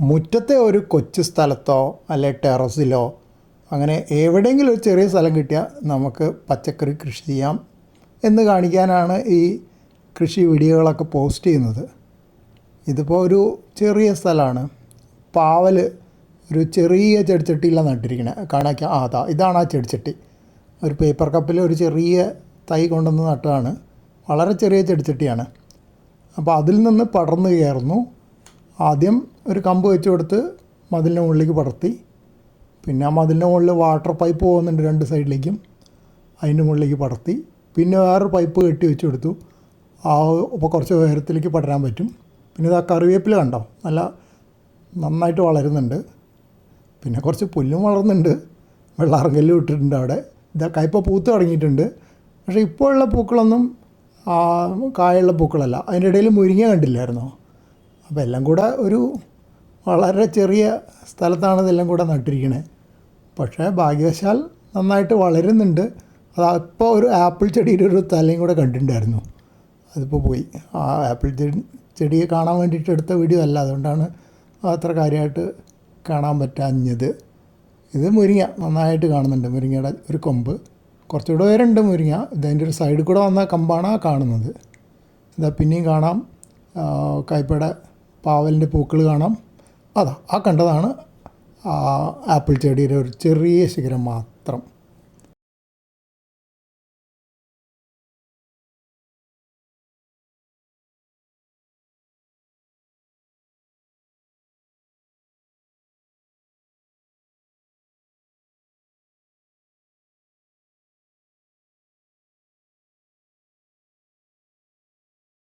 മുറ്റത്തെ ഒരു കൊച്ചു സ്ഥലത്തോ അല്ലെ ടെറസിലോ അങ്ങനെ എവിടെയെങ്കിലും ഒരു ചെറിയ സ്ഥലം കിട്ടിയാൽ നമുക്ക് പച്ചക്കറി കൃഷി ചെയ്യാം എന്ന് കാണിക്കാനാണ് ഈ കൃഷി വീഡിയോകളൊക്കെ പോസ്റ്റ് ചെയ്യുന്നത്. ഇതിപ്പോൾ ഒരു ചെറിയ സ്ഥലമാണ്. പാവൽ ഒരു ചെറിയ ചെടിച്ചട്ടിയിലാണ് നട്ടിരിക്കണേ. കാണാക്കി ആ അതാ ഇതാണ് ആ ചെടിച്ചട്ടി. ഒരു പേപ്പർ കപ്പിൽ ഒരു ചെറിയ തൈ കൊണ്ടുവന്ന് നട്ടതാണ്. വളരെ ചെറിയ ചെടിച്ചട്ടിയാണ്. അപ്പോൾ അതിൽ നിന്ന് പടർന്നു കയറുന്നു. ആദ്യം ഒരു കമ്പ് വെച്ച് കൊടുത്ത് മതിലിന്റെ മുകളിലേക്ക് പടർത്തി. പിന്നെ ആ മതിലിന്റെ മുകളിൽ വാട്ടർ പൈപ്പ് പോകുന്നുണ്ട് രണ്ട് സൈഡിലേക്കും. അതിന്റെ മുകളിലേക്ക് പടർത്തി. പിന്നെ വേറൊരു പൈപ്പ് കെട്ടി വെച്ച് കൊടുത്തു. ആ അപ്പോൾ കുറച്ച് ഉയരത്തിലേക്ക് പടരാൻ പറ്റും. പിന്നെ ഇത് ആ കറിവേപ്പില കണ്ടോ? നല്ല നന്നായിട്ട് വളരുന്നുണ്ട്. പിന്നെ കുറച്ച് പുല്ലും വളർന്നുണ്ട്. വെള്ളാറങ്കല്ലും ഇട്ടിട്ടുണ്ട് അവിടെ. ഇതാ കയ്പ പൂത്ത് തുടങ്ങിയിട്ടുണ്ട്. പക്ഷേ ഇപ്പോഴുള്ള പൂക്കളൊന്നും കായുള്ള പൂക്കളല്ല. അതിന്റെ ഇടയിൽ മുരിങ്ങ കണ്ടില്ലായിരുന്നോ? അപ്പോൾ എല്ലാം കൂടെ ഒരു വളരെ ചെറിയ സ്ഥലത്താണ് ഇതെല്ലാം കൂടെ നട്ടിരിക്കണേ. പക്ഷേ ഭാഗ്യവശാൽ നന്നായിട്ട് വളരുന്നുണ്ട്. അത് ഇപ്പോൾ ഒരു ആപ്പിൾ ചെടിയുടെ ഒരു തലയും കൂടെ കണ്ടിട്ടുണ്ടായിരുന്നു. അതിപ്പോൾ പോയി. ആ ആപ്പിൾ ചെടി ചെടിയെ കാണാൻ വേണ്ടിയിട്ട് എടുത്ത വീഡിയോ അല്ല. അതുകൊണ്ടാണ് അത്ര കാര്യമായിട്ട് കാണാൻ പറ്റാഞ്ഞത്. ഇത് മുരിങ്ങ നന്നായിട്ട് കാണുന്നുണ്ട്. മുരിങ്ങയുടെ ഒരു കൊമ്പ്. കുറച്ചുകൂടെ ഉയരമുണ്ട് മുരിങ്ങ. ഇതിന്റെ ഒരു സൈഡിൽ കൂടെ വന്ന കമ്പാണ് കാണുന്നത്. ഇതാ പിന്നെയും കാണാം. കയ്പയുടെ പാവലിന്റെ പൂക്കൾ കാണാം. അതാ ആ കണ്ടതാണ് ആപ്പിൾ ചെടിയുടെ ഒരു ചെറിയ ശിഖരം മാത്രം.